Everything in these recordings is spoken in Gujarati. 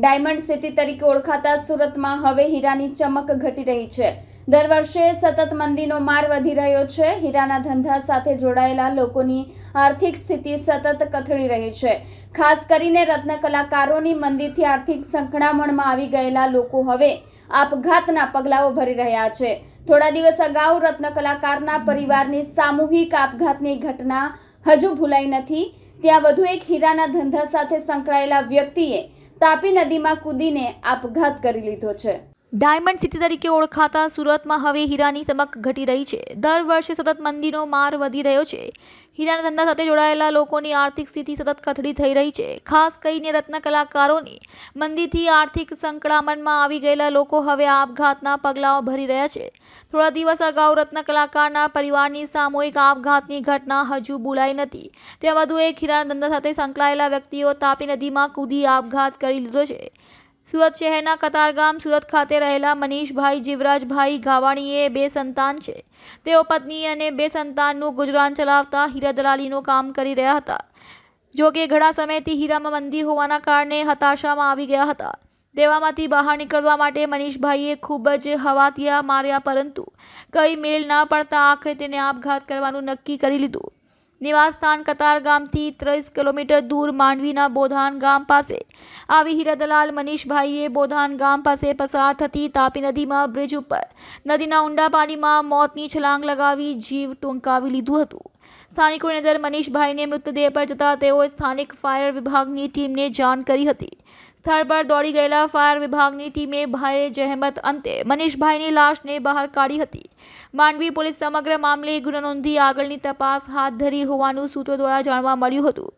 ડાયમંડ સિટી તરીકે ઓળખાતા સુરતમાં હવે હીરાની ચમક ઘટી રહી છે. દર વર્ષે સતત મંદીનો માર વધી રહ્યો છે. હીરાના ધંધા સાથે જોડાયેલા લોકોની આર્થિક સ્થિતિ સતત કથળી રહી છે. ખાસ કરીને રત્ન કલાકારોની મંદીથી આર્થિક સંકળામણમાં આવી ગયેલા લોકો હવે આપઘાતના પગલાઓ ભરી રહ્યા છે. થોડા દિવસ અગાઉ રત્ન કલાકારના પરિવારની સામૂહિક આપઘાતની ઘટના હજુ ભૂલાઈ નથી. ત્યાં વધુ એક હીરાના ધંધા સાથે સંકળાયેલા વ્યક્તિએ તાપી નદીમાં કૂદીને આપઘાત કરી લીધો છે. ડાયમંડ સિટી તરીકે ઓળખાતા સુરતમાં હવે હીરાની ચમક ઘટી રહી છે. દર વર્ષે સતત મંદીનો માર વધી રહ્યો છે. હીરાના ધંધા સાથે જોડાયેલા લોકોની આર્થિક સ્થિતિ સતત કથળી થઈ રહી છે. ખાસ કરીને રત્ન કલાકારોની મંદીથી આર્થિક સંકળામણમાં આવી ગયેલા લોકો હવે આપઘાતના પગલાઓ ભરી રહ્યા છે. થોડા દિવસ અગાઉ રત્ન કલાકારના પરિવારની સામૂહિક આપઘાતની ઘટના હજુ બોલાઈ નથી. ત્યાં વધુ એક હીરાના ધંધા સાથે સંકળાયેલા વ્યક્તિઓ તાપી નદીમાં કૂદી આપઘાત કરી લીધો છે. સુરત શહેરના કતારગામ સુરત ખાતે રહેલા મનીષભાઈ જીવરાજભાઈ ગાવાણીએ બે સંતાન છે. તેઓ પત્ની અને બે સંતાનનું ગુજરાન ચલાવતા હીરા દલાલીનું કામ કરી રહ્યા હતા. જો કે ઘણા સમયથી હીરામાં મંદી હોવાના કારણે હતાશામાં આવી ગયા હતા. દેવામાંથી બહાર નીકળવા માટે મનીષભાઈએ ખૂબ જ હવાતિયા માર્યા પરંતુ કઈ મેલ ના પડતા આખરે તેને આપઘાત કરવાનું નક્કી કરી લીધું. નિવાસસ્થાન કતાર ગામથી ત્રીસ કિલોમીટર દૂર માંડવીના બોધાન ગામ પાસે. આવી હીરા દલાલ મનીષભાઈએ બોધાન ગામ પાસે પસાર થતી તાપી નદીમાં બ્રિજ ઉપર નદીના ઊંડા પાણીમાં મોતની છલાંગ લગાવી જીવ ટૂંકાવી લીધું હતું. સ્થાનિકોની નજર મનીષભાઈને મૃતદેહ પર જતા તેઓએ સ્થાનિક ફાયર વિભાગની ટીમને જાણ કરી હતી. સ્થળ પર દોડી ગયેલા ફાયર વિભાગની ટીમે ભારે જહેમત અંતે મનીષભાઈની લાશને બહાર કાઢી હતી. માંડવી પોલીસ સમગ્ર મામલે ગુનો નોંધી આગળની તપાસ હાથ ધરી હોવાનું સૂત્રો દ્વારા જાણવા મળ્યું હતું.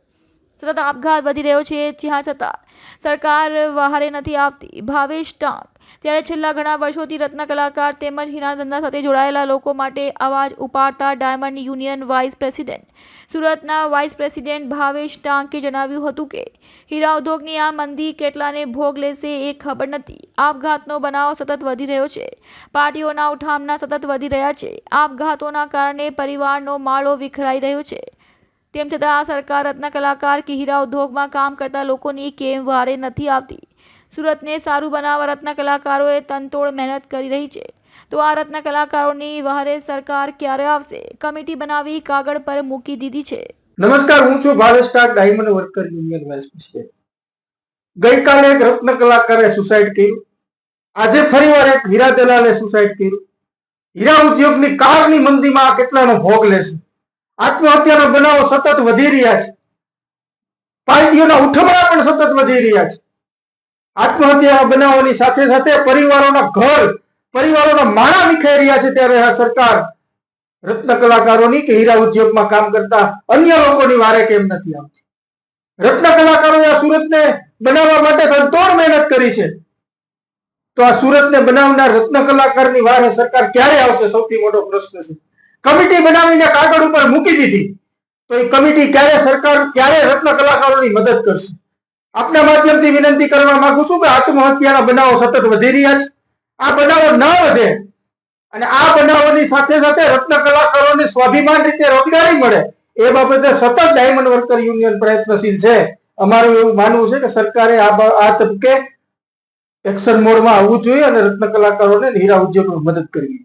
સતત આપઘાત વધી રહ્યો છે જ્યાં છતાં સરકાર વહારે નથી આવતી. ભાવેશ ટાંક ત્યારે છેલ્લા ઘણા વર્ષોથી રત્ન કલાકાર તેમજ હીરા ધંધા સાથે જોડાયેલા લોકો માટે અવાજ ઉપાડતા ડાયમંડ યુનિયન વાઇસ પ્રેસિડેન્ટ સુરતના વાઇસ પ્રેસિડેન્ટ ભાવેશ ટાંકે જણાવ્યું હતું કે, હીરા ઉદ્યોગની આ મંદી કેટલાને ભોગ લેશે એ ખબર નથી. આપઘાતનો બનાવ સતત વધી રહ્યો છે. પાર્ટીઓના ઉઠામણા સતત વધી રહ્યા છે. આપઘાતોના કારણે પરિવારનો માળો વિખરાઈ રહ્યો છે. તેમ છતાં આ સરકાર રત્ન કલાકાર કે હીરા ઉદ્યોગમાં કામ કરતા લોકોની કેમ વારે નથી આવતી? સુરતને સારું બનાવવા રત્ન કલાકારોએ તનતોડ મહેનત કરી રહી છે. તો આ રત્ન કલાકારોની વહારે સરકાર ક્યારે આવશે? કમિટી બનાવી કાગળ પર મૂકી દીધી છે. નમસ્કાર, હું છું Bharat star diamond worker union vice president. ગઈકાલે એક રત્ન કલાકારે સુસાઇડ કર્યું. આજે ફરીવાર એક હીરા દલાલે સુસાઇડ કર્યું. હીરા ઉદ્યોગની કારની મંદીમાં આ કેટલાનો ભોગ લેશે આત્મહત્યાના બનાવો સતત વધી રહ્યા છે. પાર્ટીઓના ઉઠમણા પણ સતત વધી રહ્યા છે. આત્મહત્યાના બનાવવાની સાથે સાથે પરિવારોના ઘર, પરિવારોના માળા વિખાઈ રહ્યા છે ત્યારે આ સરકાર રત્ન કલાકારોની કે હીરા ઉદ્યોગમાં કામ કરતા અન્ય લોકોની વારે કેમ નથી આવતી? રત્ન કલાકારોએ આ સુરતને બનાવવા માટે તનતોડ મહેનત કરી છે. તો આ સુરતને બનાવનાર રત્ન કલાકારની વારે સરકાર ક્યારે આવશે? સૌથી મોટો પ્રશ્ન છે. કમિટી બનાવીને કાગળ ઉપર મૂકી દીધી. તો એ કમિટી ક્યારે સરકાર, ક્યારે રત્ન કલાકારોની મદદ કરશે? આપના માધ્યમથી વિનંતી કરવા માંગુ છું કે આત્મહત્યાના બનાવો સતત વધી રહ્યા છે. આ બનાવો ન વધે અને આ બનાવોની સાથે સાથે રત્ન કલાકારોને સ્વાભિમાન રીતે રોજગારી મળે, એ બાબતે સતત ડાયમંડ વર્કર યુનિયન પ્રયત્નશીલ છે. અમારું એવું માનવું છે કે સરકારે આ આ તબકે એક્શન મોડમાં આવવું જોઈએ અને રત્ન કલાકારોને હીરા ઉદ્યોગમાં મદદ કરવી જોઈએ.